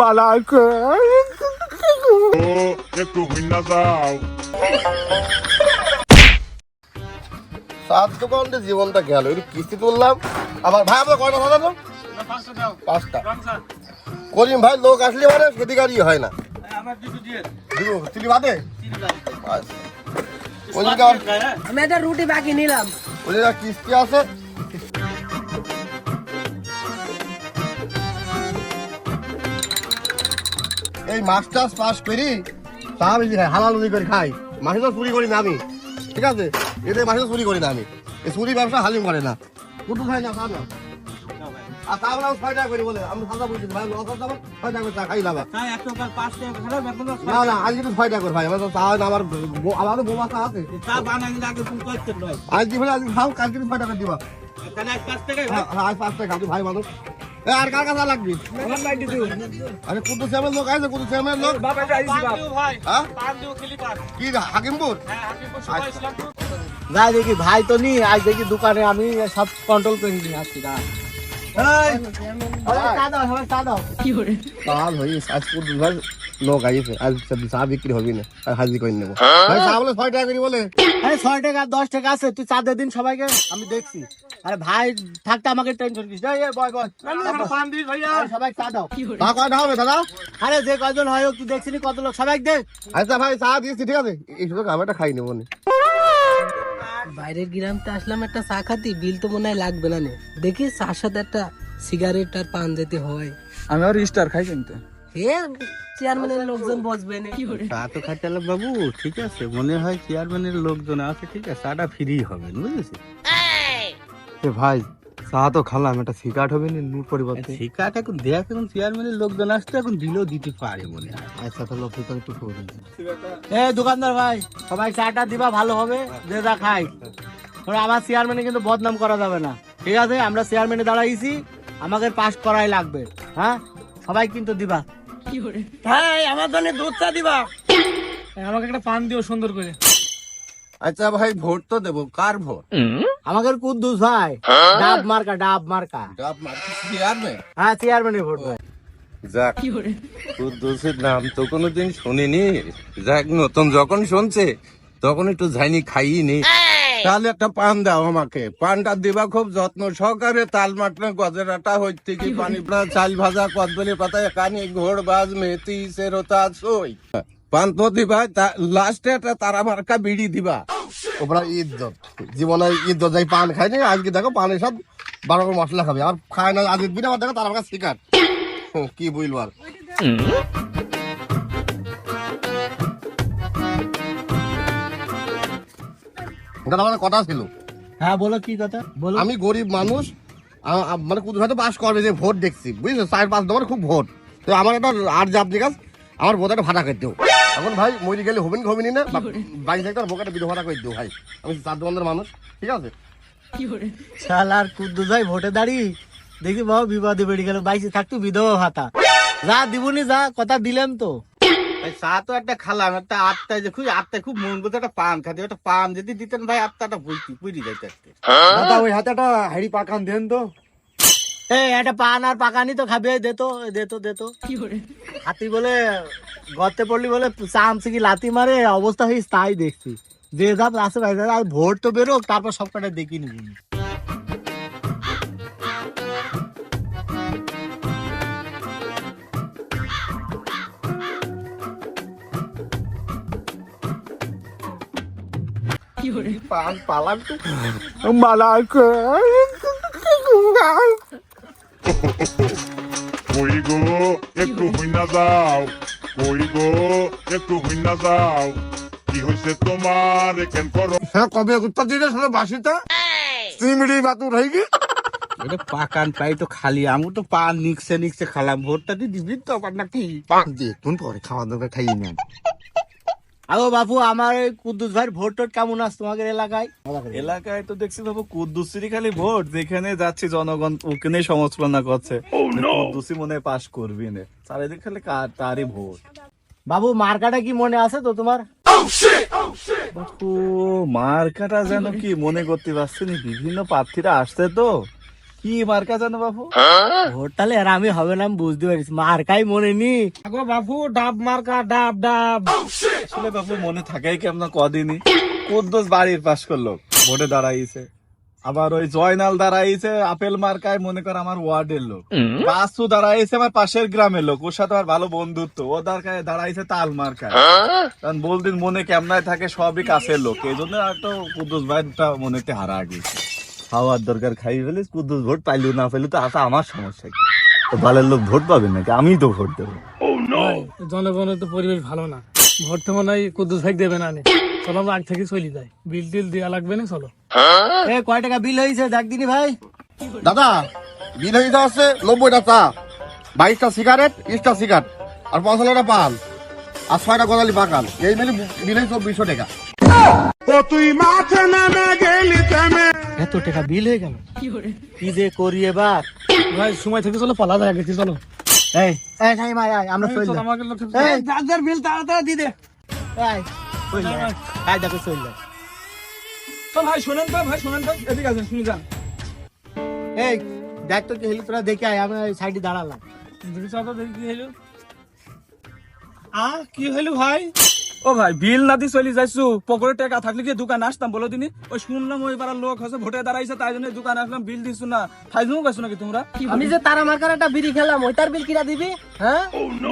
মালাকে একটু ভিন্না যাও সাত দোকানটা জীবনটা গেল একটু কিস্তি তুললাম। আবার ভাই আপনার কয়টা তো পাঁচটা। করিম ভাই লোক আসলে মানে সেদিকারই হয় না। আচ্ছা। আমি একটা রুটি বাকি নিলাম। ওদিকে কিস্তি আছে এই মাছ টাছ পাস করি তা খাই হালাল উদি করে খাই। মাসে তো চুরি করি না আমি ঠিক আছে? এতে মাসে তো চুরি করি না আমি। এই চুরি ব্যবসা হালিম করে না। কুটু খাই না খাও না আর তা আমরা ছয় টাকা করে বলে আমি সাদা বলছি ভাই লস যাব ছয় টাকা করে চা খাই লাভা। না না আজ কিন্তু ছয় টাকা করে ভাই আমার তো চা হয় না আমার বউ- আমারও বোমা চা আছে আজ কি ভাই আজ খাও কাল কিন্তু ছয় টাকা দিবা। হ্যাঁ, হ্যাঁ, আজ পাঁচ টাকা তুই ভাই মানুষ আর কার কাছে লাগবি? আরে কুটু শ্যামের লোক আছে কুটু শ্যামের লোক। হ্যাঁ? কি হাকিমপুর? যাই দেখি ভাই তো নি আজ দেখি দোকানে আমি সব কন্ট্রোল করে নিয়ে আসছি না কাল হইস আজ ভাই লোক আইছে আজ চা বিক্রি হবি না আর করে নেব। ভাই চা বলে ছয় টাকা করে বলে। আরে ছয় টাকা দশ টাকা আছে তুই চা দে দিন সবাইকে আমি দেখছি। আরে ভাই থাকতে আমাকে টেনশন কিস বয় বয়। সবাই চা দাও। চা কয়টা হবে দাদা? আরে যে কয়জন হয় তুই দেখছিলি কত লোক সবাই দেখ আচ্ছা ভাই চা দিয়েছি ঠিক আছে? এই শুধু আমি একটা খাই নেব নি। বাইরের গ্রামতে আসলাম একটা চা খাতি বিল তো মনে হয় লাগবে না নে। দেখি চার সাথে একটা সিগারেট আর পান যেতে হয়। আমি আর স্টার খাই কিন্তু। চেয়ারম্যানের লোকজন বসবে না তো বাবু ঠিক আছে। মনে হয় চেয়ারম্যানের লোকজন আছে ঠিক আছে। চাটা ফ্রি হবে বুঝেছি এ ভাই চা তো খালাম সিগারেট হবে না নূর পরিবর্তে। ঠিকাট এখন দেখ এখন চেয়ারম্যানের লোকজন আসতে এখন দিলেও দিতে পারে মনে হয়। আচ্ছা তাহলে অপেক্ষা একটু করে এ দোকানদার ভাই সবাই চাটা দিবা ভালো হবে যে যা খাই আমার চেয়ারম্যানে কিন্তু বদনাম করা যাবে না। ঠিক আছে আমরা চেয়ারম্যানে দাঁড়াইছি আমাকে পাস করাই লাগবে হ্যাঁ? সবাই কিন্তু দিবা। ভাই আমার জন্য দুধ চা দিবা আমাকে একটা পান দিও সুন্দর করে। আচ্ছা ভাই ভোট তো দেবো। কার ভোট? আমাকে কুদ্দুস ভাই। ডাব মার্কা ডাব মার্কা। চেয়ারম্যান হ্যাঁ চেয়ারম্যানের ভোট ভাই যাক কুদ্দুসের নাম তো কোনোদিন শুনিনি। যাক নতুন যখন শুনছে তখন একটু যাইনি খাইনি তাহলে একটা পান দাও আমাকে। পানটা দিবা খুব যত্ন সহকারে তাল মাটনা গজরাটা হইতে কি পানি চাল ভাজা কদবেলি পাতা কানি ঘোড় বাজ মেথি সেরোতা সই। পান তো দিবা লাস্টে একটা তারা মার্কা বিড়ি দিবা। ওপরা ইজ্জত জীবনে ইজ্জত যাই পান খাই নি আজকে দেখো পানের সব বারো মশলা খাবে। আর খায় না আজকে দিনে আবার দেখো তার আমার শিকার। কি বুঝলো আর? দাদা আমার কথা ছিল। হ্যাঁ বলো কি কথা বলো। আমি গরিব মানুষ মানে হয়তো পাস করবে যে ভোট দেখছি বুঝছ চার পাঁচ নম্বর খুব ভোট। তো আমার একটা আর জাপ দিকাস আমার ভোট একটা ভাড়া করে দিও এখন ভাই মরি গেলে হবেন হবেনি না? বাইশ একটা ভোট একটা বিধ ভাড়া করে দিও ভাই। আমি চার দোকানের মানুষ ঠিক আছে? শাল আর কুদ্দুস ভাই ভোটে দাঁড়ি দেখি বাবা বিবাদে বেড়ে গেল বাইশে থাকতো বিধবা ভাতা। যা দিবনি যা কথা দিলাম তো। চা তো একটা খালাম একটা আত্মায় যে খুব আত্মায় খুব মন করতে একটা পান খাতে একটা পান যদি দিতেন ভাই আত্মাটা বুঝতি বুঝি যাইতে আজকে। দাদা ওই হাতে একটা হাড়ি পাকান দেন তো। এই একটা পান আর পাকানি তো খাবে দেতো দেতো দেতো হাতি বলে গর্তে পড়লি বলে চামচি কি লাতি মারে অবস্থা হয়েছে তাই দেখছি। যে ভাই আর ভোট তো বেরোক তারপর সব কটা দেখি নিবি। পালাম তো। মালাকে। কই গো একটু ভিন্না যাও। কই গো একটু ভিন্না যাও। কি হয়েছে তোমার? কেন করো। হ্যাঁ কবে উত্তর দিলে শুনে বাসিটা? চিমড়ি বাতুর হয়ে গিয়ে। এটা পাকান পাই তো খালি। আমি তো পান নিকছে নিকছে খালাম। ভোটটা দিবি তো আবার নাকি? দেখুন পরে খাওয়া দাওয়া খাইয়ে নেন। আগো বাপু আমার এই কুদ্দুস ভাইয়ের ভোট টোট কেমন আছে তোমাদের এলাকায়? এলাকায় তো দেখছি বাবু কুদ্দুসিরই খালি ভোট। যেখানে যাচ্ছে জনগণ ওখানে সমালোচনা করছে। কুদ্দুসি মনে হয় পাশ করবি না। চারিদিকে খালি তারই ভোট। বাবু মার্কাটা কি মনে আছে তো তোমার? বাপু মার্কাটা যেন কি মনে করতে পারছি না বিভিন্ন প্রার্থীরা আসছে তো। কি মার্কা জানো বাবু ভোট তাহলে আর আমি হবে না বুঝতে পারিস মার্কাই মনে নি আগো বাবু ডাব মার্কা ডাব ডাব। আসলে বাবু মনে থাকাই কেমন কদিনই। কুদ্দুস বাড়ির পাশ করল ভোটে দাঁড়াইছে। আবার ওই জয়নাল দাঁড়াইছে আপেল মার্কায় মনে কর আমার ওয়ার্ডের লোক। পাঁচু দাঁড়াইছে আমার পাশের গ্রামের লোক। ওর সাথে আমার ভালো বন্ধুত্ব। ও দাঁড়ায় দাঁড়াইছে তাল মার্কায়। কারণ বলদিন মনে কেমনায় থাকে সবই কাছের লোক। এই জন্য একটা কুদ্দুস ভাইটা মনেতে হারা গেছে। খাওয়ার দরকার খাই ফেলিস কুদ্দুস ভোট পাইলেও না পেলে তো আসা আমার সমস্যা কি? তো বালের লোক ভোট পাবে নাকি? আমি তো ভোট দেবো। জনগণের তো পরিবেশ ভালো না। ভোট তো মনে হয় কুদ্দুস ভাই দেবে না নে। চলো আমরা আগ থেকে চলে যাই। বিল টিল দেওয়া লাগবে না চলো। এ কয় টাকা বিল হয়েছে? দেখ দিনি ভাই। দাদা বিল হয়ে যাচ্ছে নব্বইটা চা বাইশটা সিগারেট বিশটা সিগারেট আর পঞ্চান্নটা পান আর ছয়টা গজালি বাগান এই মিলে বিল হয়েছে চব্বিশশো টাকা। এত টাকা বিল হয়ে গেল। কি যে করি এবার? ভাই সময় থেকে চলো পালা যায় গেছি চলো। এই এই নাই মাই আয় আমরা চল এই, যার বিল তাড়াতাড়ি দে। আয় চল আয় দেখো চল যাই। ভাই শোনেন তো ভাই শোনেন তো। এদিকে আসেন শুনে যান। এই দেখ তো কি হলি তোরা দেখে আয় আমি সাইডে দাঁড়ালাম। দেখি চাও তো দেখি কি হইল আ কি হইল ভাই? ও ভাই বিল না দিয়ে চলে যাইছু। পকেটে টাকা থাকলে কি দোকান আসতাম বলো দিনি? ওই শুনলাম ওই পাড়ার লোক হচ্ছে ভোটে দাঁড়াইছে তাই জন্য দোকান আসলাম বিল দিছু না। ফাইজমু গেছো নাকি তোমরা? আমি যে তারা মার্কার একটা বিড়ি খেলাম ওই তার বিল কিরা দিবি? হ্যাঁ?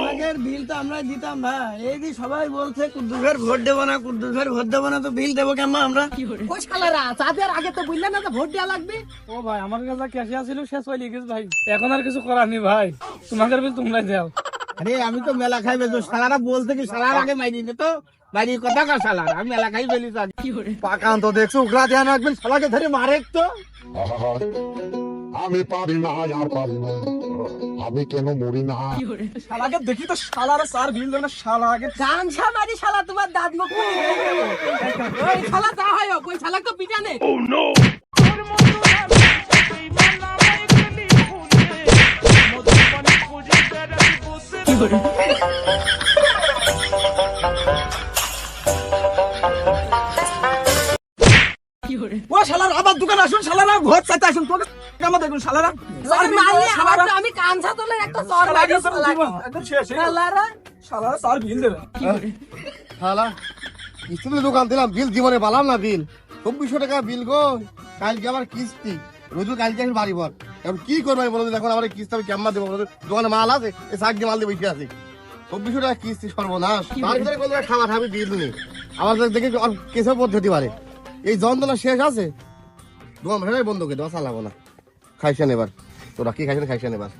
আগের বিল তো আমরা দিতাম ভাই। এই যে সবাই বলছে কুদ্দুসের ভোট দেবো না কুদ্দুসের ভোট দেবো না তো বিল দেবো কেমন আমরা? ওই শালারা তাদের আগে তো বুঝলেন না যে ভোট দেওয়া লাগবে? ও ভাই আমার কাছে ক্যাশিয়া ছিল শেষ হয়ে গেছে ভাই। এখন আর কিছু করার নেই ভাই। তোমাদের বিল তোমরাই দাও। আরে আমি তো মেলা খাই বেজো শালারা বলতে কি শালার আগে মাইনি নে তো। বাইরে কথা কা শালার আমি মেলা খাই বেলি পাকান তো দেখছ উগরা ধ্যান রাখবেন শালাকে ধরে মারে তো আমি পারি না আর পারি না। আমি কেন মরি না? শালাকে দেখি তো শালার সার বিল দেবে না শালা আগে গান মারি শালা তোমার দাঁত মুখ ওই শালা যা হয় ওই শালা তো পিটানে ও শালার আবার দোকান আসুন শালারা ভোট চাইতে আসুন তোকে কেমন দেখুন শালারা? বিল আমি কানছা তোলে একটা। শালারা শালারা সার বিল দেবে। শালা কিস্তিতে দোকান দিলাম বিল জীবনে পালাম না বিল। চব্বিশশো টাকা বিল গো কালকে আমার কিস্তি। রোজু কালকে আসি বাড়ি পর এখন কি করব আমি বলো দিন, এখন আমার কিস্তি আমি কেমন দেবো দোকানে মাল আছে এই শাক দিয়ে মাল দিয়ে বসে আছি। চব্বিশশো টাকা কিস্তি সর্বনাশ। তার ভিতরে কোনো খাওয়া খাবি বিল নেই। আমার দেখে আর কেসেও পদ্ধতি পারে। এই যন্ত্রণা শেষ আছে? দোকান ভাড়াই বন্ধুকে করে দেওয়া চালাবো না। খাইছেন এবার। তোরা কি খাইছেন খাইছেন এবার।